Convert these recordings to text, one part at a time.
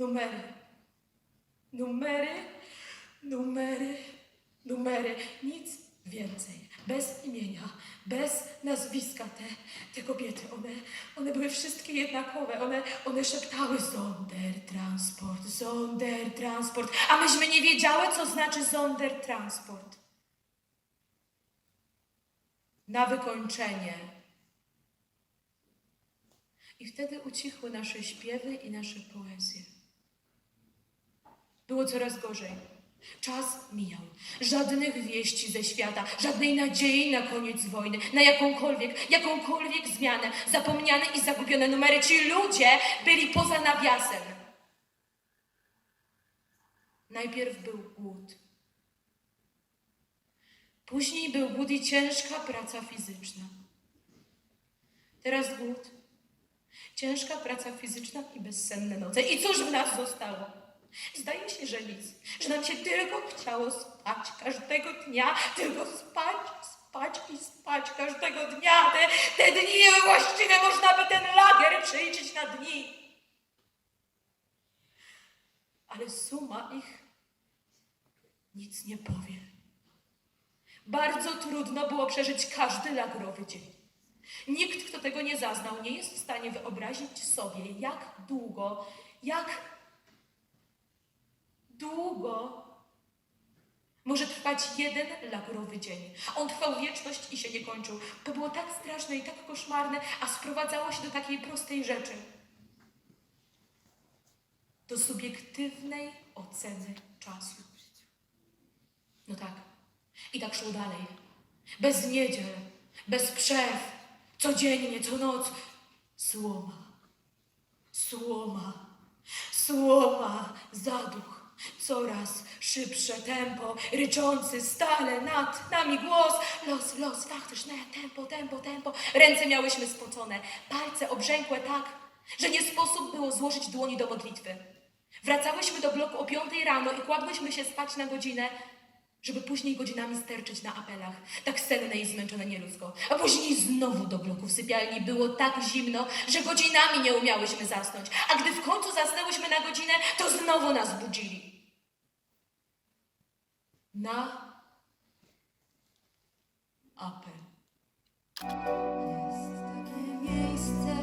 Numery. Numery, numery, numery. Nic więcej. Bez imienia, bez nazwiska te, te kobiety. One, one były wszystkie jednakowe. One, one szeptały Sondertransport, Sondertransport. A myśmy nie wiedziały, co znaczy Sondertransport. Na wykończenie. I wtedy ucichły nasze śpiewy i nasze poezje. Było coraz gorzej. Czas mijał. Żadnych wieści ze świata, żadnej nadziei na koniec wojny, na jakąkolwiek, jakąkolwiek zmianę. Zapomniane i zagubione numery. Ci ludzie byli poza nawiasem. Najpierw był głód. Później był głód i ciężka praca fizyczna. Teraz głód, ciężka praca fizyczna i bezsenne noce. I cóż w nas zostało? Zdaje się, że nic, że nam się tylko chciało spać każdego dnia, tylko spać, spać i spać każdego dnia. Te, te dni właściwie można by ten lager przeliczyć na dni. Ale suma ich nic nie powie. Bardzo trudno było przeżyć każdy lagrowy dzień. Nikt, kto tego nie zaznał, nie jest w stanie wyobrazić sobie, jak długo, jak długo może trwać jeden lagrowy dzień. On trwał wieczność i się nie kończył. To było tak straszne i tak koszmarne, a sprowadzało się do takiej prostej rzeczy. Do subiektywnej oceny czasu. No tak. I tak szło dalej. Bez niedziel, bez przerw, codziennie, co noc. Słoma, słoma, słoma, zaduch. Coraz szybsze tempo, ryczący stale nad nami głos. Los, los, faktycznie, tempo, tempo, tempo. Ręce miałyśmy spocone, palce obrzękłe tak, że nie sposób było złożyć dłoni do modlitwy. Wracałyśmy do bloku o piątej rano i kładłyśmy się spać na godzinę, żeby później godzinami sterczyć na apelach, tak senne i zmęczone nieludzko. A później znowu do bloku w sypialni było tak zimno, że godzinami nie umiałyśmy zasnąć. A gdy w końcu zasnęłyśmy na godzinę, to znowu nas budzili. Na apel. Jest takie miejsce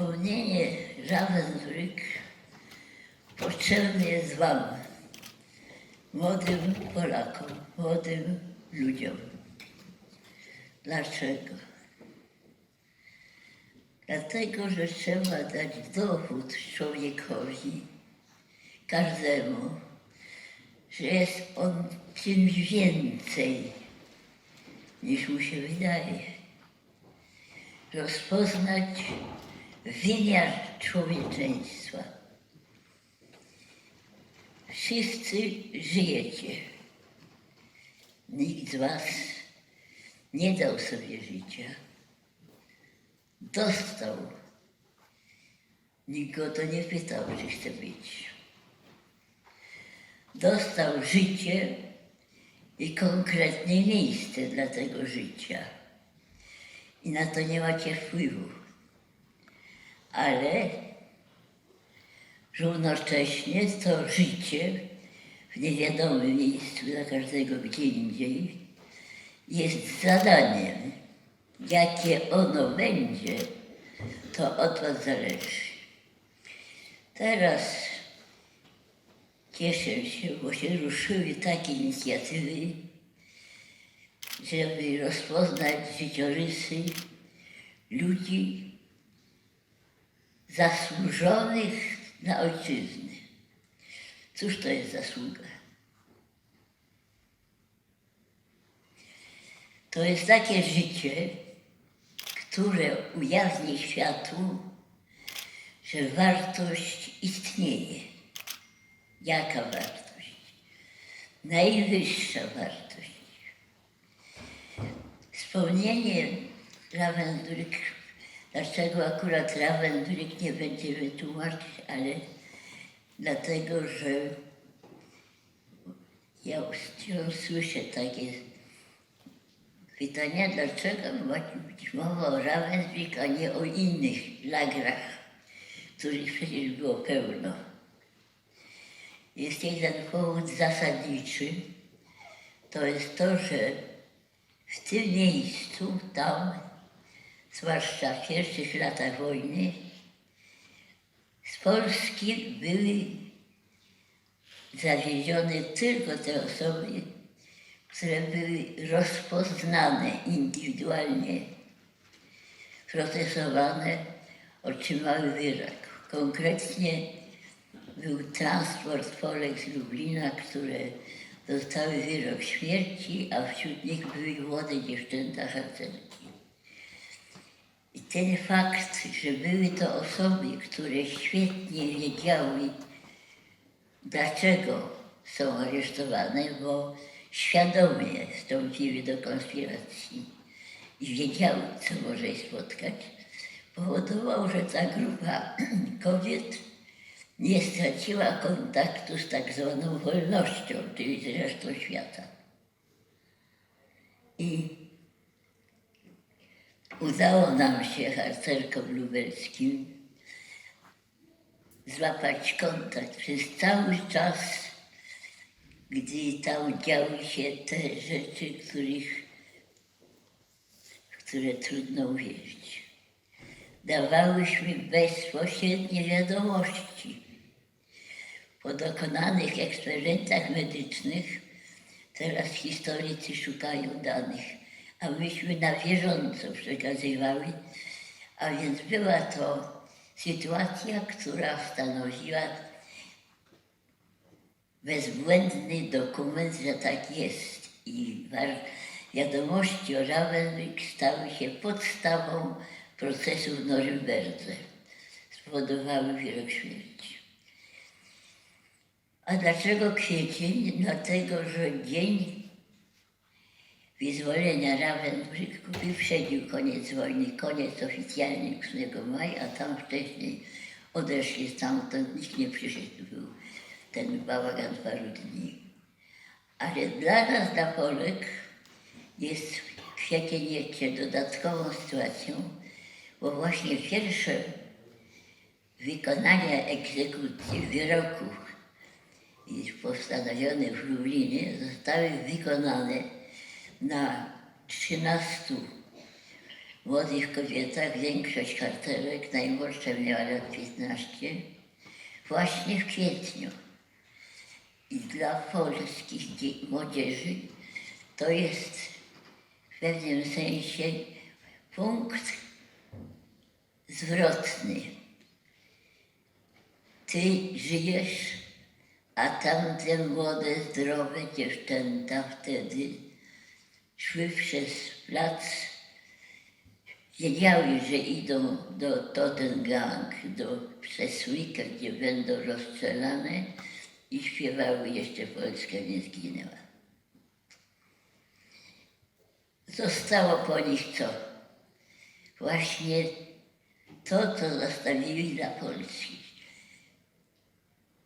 Wspomnienie Ravensbrück potrzebny jest Wam, młodym Polakom, młodym ludziom. Dlaczego? Dlatego, że trzeba dać dowód człowiekowi, każdemu, że jest on czymś więcej niż mu się wydaje. Rozpoznać wymiar człowieczeństwa. Wszyscy żyjecie. Nikt z Was nie dał sobie życia. Dostał. Nikt go to nie pytał, czy chce być. Dostał życie i konkretne miejsce dla tego życia. I na to nie macie wpływu. Ale równocześnie to życie w niewiadomym miejscu dla każdego gdzie indziej jest zadaniem. Jakie ono będzie, to od Was zależy. Teraz cieszę się, bo się ruszyły takie inicjatywy, żeby rozpoznać życiorysy ludzi zasłużonych na ojczyznę. Cóż to jest zasługa? To jest takie życie, które ujawni światu, że wartość istnieje. Jaka wartość? Najwyższa wartość. Wspomnienie Ravensbrück, dlaczego akurat Ravensbrück nie będziemy tłumaczyć, ale dlatego, że ja wciąż słyszę takie pytania, dlaczego ma być mowa o Ravensbrück, a nie o innych lagrach, których przecież było pełno. Jest jeden powód zasadniczy, to jest to, że w tym miejscu, tam, zwłaszcza w pierwszych latach wojny, z Polski były zawiezione tylko te osoby, które były rozpoznane indywidualnie, procesowane, otrzymały wyrok. Konkretnie był transport Polek z Lublina, które dostały wyrok śmierci, a wśród nich były młode dziewczęta harcerki. I ten fakt, że były to osoby, które świetnie wiedziały, dlaczego są aresztowane, bo świadomie wstąpiły do konspiracji i wiedziały, co może ich spotkać, powodował, że ta grupa kobiet nie straciła kontaktu z tak zwaną wolnością, czyli z resztą świata. I udało nam się harcerkom lubelskim złapać kontakt przez cały czas, gdy tam działy się te rzeczy, których, w które trudno uwierzyć. Dawałyśmy bezpośrednie wiadomości. Po dokonanych eksperymentach medycznych teraz historycy szukają danych, a myśmy na bieżąco przekazywały, a więc była to sytuacja, która stanowiła bezbłędny dokument, że tak jest. I wiadomości o Ravensbrück stały się podstawą procesu w Norymberdze. Spowodowały wyrok śmierci. A dlaczego kwiecień? Dlatego, że dzień wyzwolenia Ravensbrücku wyprzedził koniec wojny, koniec oficjalny 8 maja, a tam wcześniej odeszli stamtąd, nikt nie przyszedł, był ten bałagan paru dni. Ale dla nas, dla Polek, jest kwiecień jeszcze dodatkową sytuacją, bo właśnie pierwsze wykonania egzekucji wyroków postanowionych w Lublinie zostały wykonane na 13 młodych kobietach, większość harcerek, najmłodsza miała lat 15, właśnie w kwietniu. I dla polskich dzie- młodzieży to jest w pewnym sensie punkt zwrotny. Ty żyjesz, a tamte młode, zdrowe dziewczęta wtedy szły przez plac, wiedziały, że idą do Tottengang, do Przesłyka, gdzie będą rozstrzelane i śpiewały jeszcze Polska nie zginęła. Zostało po nich co? Właśnie to, co zostawili dla Polski.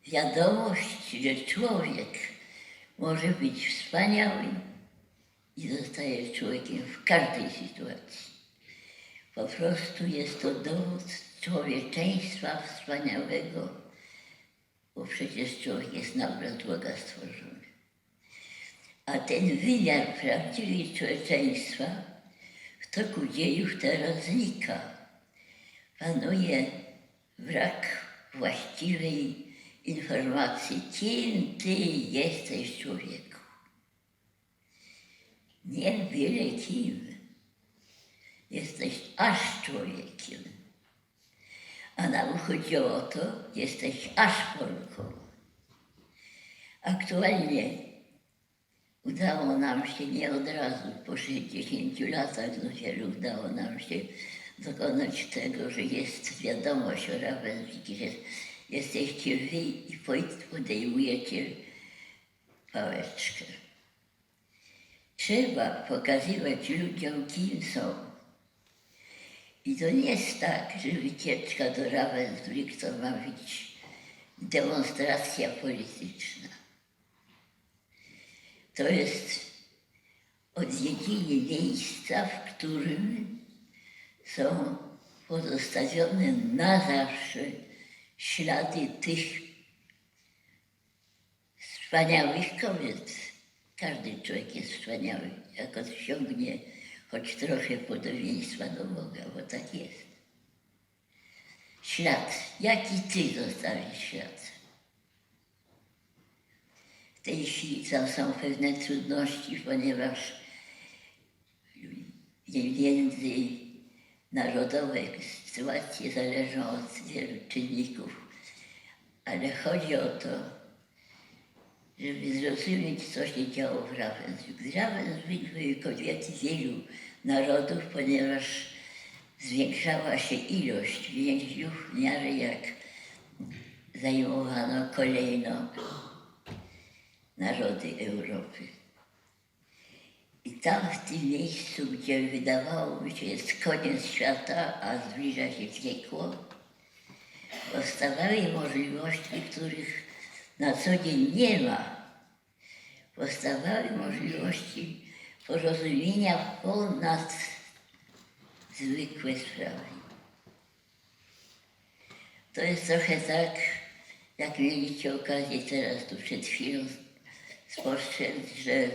Wiadomość, że człowiek może być wspaniały i zostaje człowiekiem w każdej sytuacji. Po prostu jest to dowód człowieczeństwa wspaniałego, bo przecież człowiek jest na obraz Boga stworzony. A ten wymiar prawdziwej człowieczeństwa w toku dziejów teraz znika. Panuje brak właściwej informacji, kim ty jesteś człowieku. Nie byle kim. Jesteś aż człowiekiem. A nam chodziło o to, jesteś aż Polką. Aktualnie udało nam się nie od razu, po 60 latach dopiero udało nam się dokonać tego, że jest wiadomość o Ravensbrück, że jesteście wy i podejmujecie pałeczkę. Trzeba pokazywać ludziom, kim są. I to nie jest tak, że wycieczka do Ravensbrück to ma być demonstracja polityczna. To jest odwiedziny miejsca, w którym są pozostawione na zawsze ślady tych wspaniałych kobiet. Każdy człowiek jest wspaniały, jak osiągnie choć trochę podobieństwa do Boga, bo tak jest. Ślad. Jaki ty zostawisz ślad? W tej tam są pewne trudności, ponieważ międzynarodowe sytuacje zależą od wielu czynników, ale chodzi o to, żeby zrozumieć, co się działo w Ravensbrück. W Ravensbrück były kobiety wielu narodów, ponieważ zwiększała się ilość więźniów w miarę jak zajmowano kolejno narody Europy. I tam w tym miejscu, gdzie wydawałoby się jest koniec świata, a zbliża się piekło, powstawały możliwości, których na co dzień nie ma. Powstawały możliwości porozumienia ponad zwykłe sprawy. To jest trochę tak, jak mieliście okazję teraz tu przed chwilą spostrzec, że,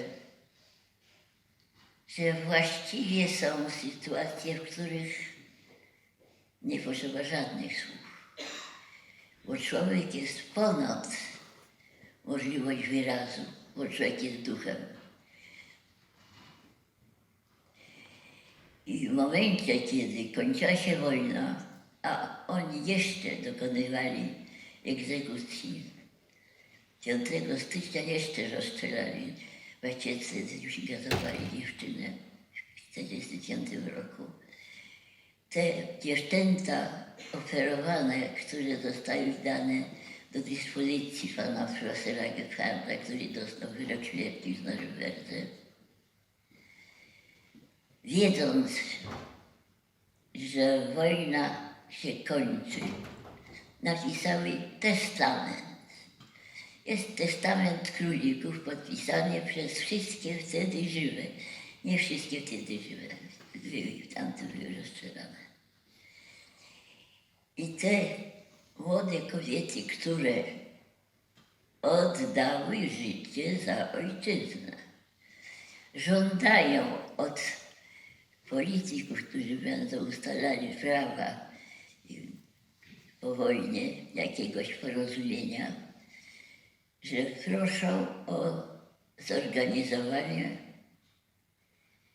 że właściwie są sytuacje, w których nie potrzeba żadnych słów bo człowiek jest ponad możliwość wyrazu, bo człowiek jest duchem. I w momencie, kiedy kończyła się wojna, a oni jeszcze dokonywali egzekucji, 5 stycznia jeszcze rozstrzelali już gazowali dziewczynę w 1945 roku te dziewczęta oferowane, które zostały dane do dyspozycji pana profesora Gefharda, który dostał wyrok śmierci w Norymberdze, wiedząc, że wojna się kończy, napisały testament. Jest testament królików podpisany przez wszystkie wtedy żywe. Nie wszystkie wtedy żywe. Były, tamte były rozstrzelane. I te młode kobiety, które oddały życie za ojczyznę, żądają od polityków, którzy będą ustalali prawa po wojnie jakiegoś porozumienia, że proszą o zorganizowanie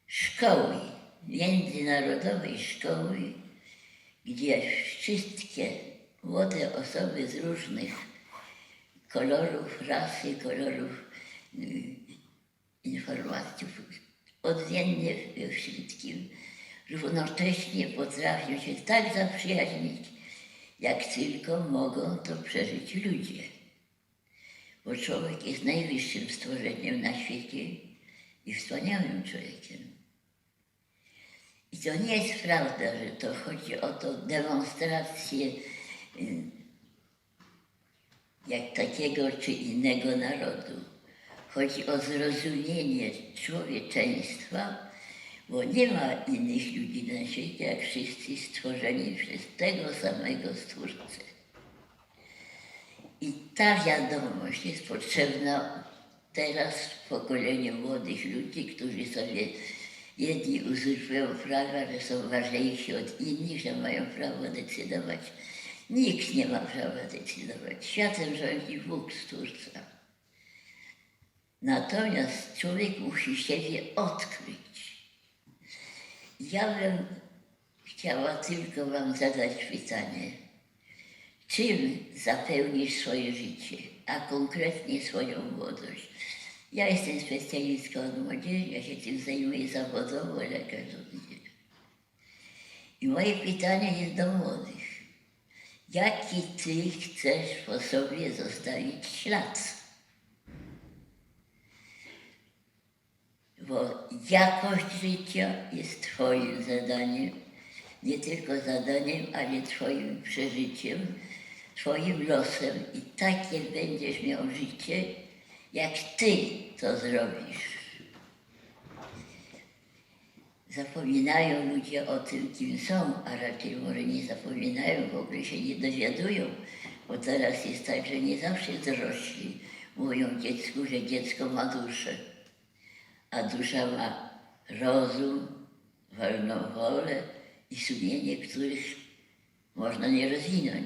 szkoły, międzynarodowej szkoły, gdzie wszystkie młode osoby z różnych kolorów, rasy, kolorów y, informacji, odmiennie wszystkim, równocześnie potrafią się tak zaprzyjaźnić, jak tylko mogą to przeżyć ludzie. Bo człowiek jest najwyższym stworzeniem na świecie i wspaniałym człowiekiem. I to nie jest prawda, że to chodzi o to demonstrację jak takiego czy innego narodu. Chodzi o zrozumienie człowieczeństwa, bo nie ma innych ludzi na świecie, jak wszyscy stworzeni przez tego samego Stwórcę. I ta wiadomość jest potrzebna teraz pokoleniu młodych ludzi, którzy sobie jedni uzurpują prawa, że są ważniejsi od innych, że mają prawo decydować. Nikt nie ma prawa decydować. Światem rządzi Bóg, Stwórca. Natomiast człowiek musi siebie odkryć. Ja bym chciała tylko Wam zadać pytanie. Czym zapełnisz swoje życie, a konkretnie swoją młodość? Ja jestem specjalistką od młodzieży, ja się tym zajmuję zawodowo, lekarz od. I moje pytanie jest do młodych. Jaki ty chcesz po sobie zostawić ślad? Bo jakość życia jest twoim zadaniem, nie tylko zadaniem, ale twoim przeżyciem, twoim losem i takie będziesz miał życie, jak ty to zrobisz. Zapominają ludzie o tym, kim są, a raczej może nie zapominają, w ogóle się nie dowiadują, bo teraz jest tak, że nie zawsze dorośli mówią dziecku, że dziecko ma duszę, a dusza ma rozum, wolną wolę i sumienie, których można nie rozwinąć.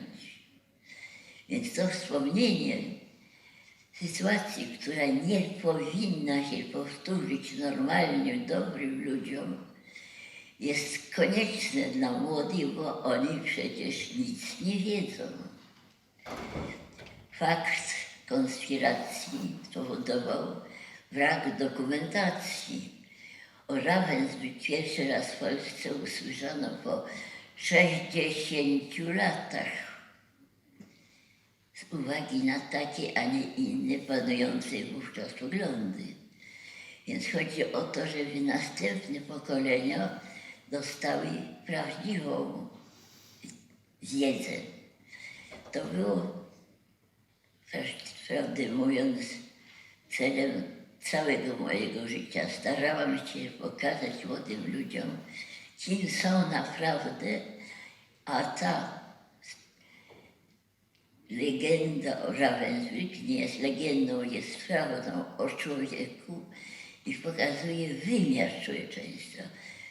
Więc to wspomnienie sytuacji, która nie powinna się powtórzyć normalnym, dobrym ludziom, jest konieczne dla młodych, bo oni przecież nic nie wiedzą. Fakt konspiracji spowodował brak dokumentacji. O Ravensbrück pierwszy raz w Polsce usłyszano po 60 latach z uwagi na takie, a nie inne panujące wówczas poglądy. Więc chodzi o to, żeby następne pokolenia dostały prawdziwą wiedzę. To było, prawdę mówiąc, celem całego mojego życia. Starałam się pokazać młodym ludziom, kim są naprawdę, a ta legenda o Ravensbrück nie jest legendą, jest prawdą o człowieku i pokazuje wymiar człowieczeństwa.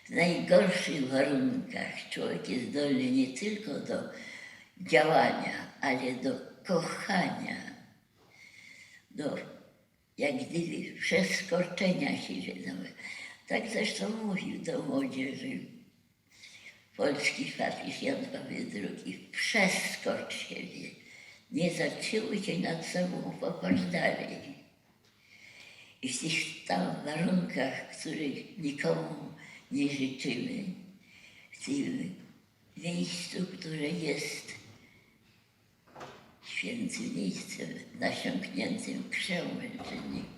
W najgorszych warunkach człowiek jest zdolny nie tylko do działania, ale do kochania, do jak gdyby przeskoczenia nawet. Tak zresztą mówił do młodzieży polski papież Jan Paweł II. Przeskocz siebie. Nie zatrzymuj się nad sobą, popatrz dalej. I w tych tam warunkach, których nikomu nie życzymy, w tym miejscu, które jest świętym miejscem nasiąkniętym krzeł męczenników,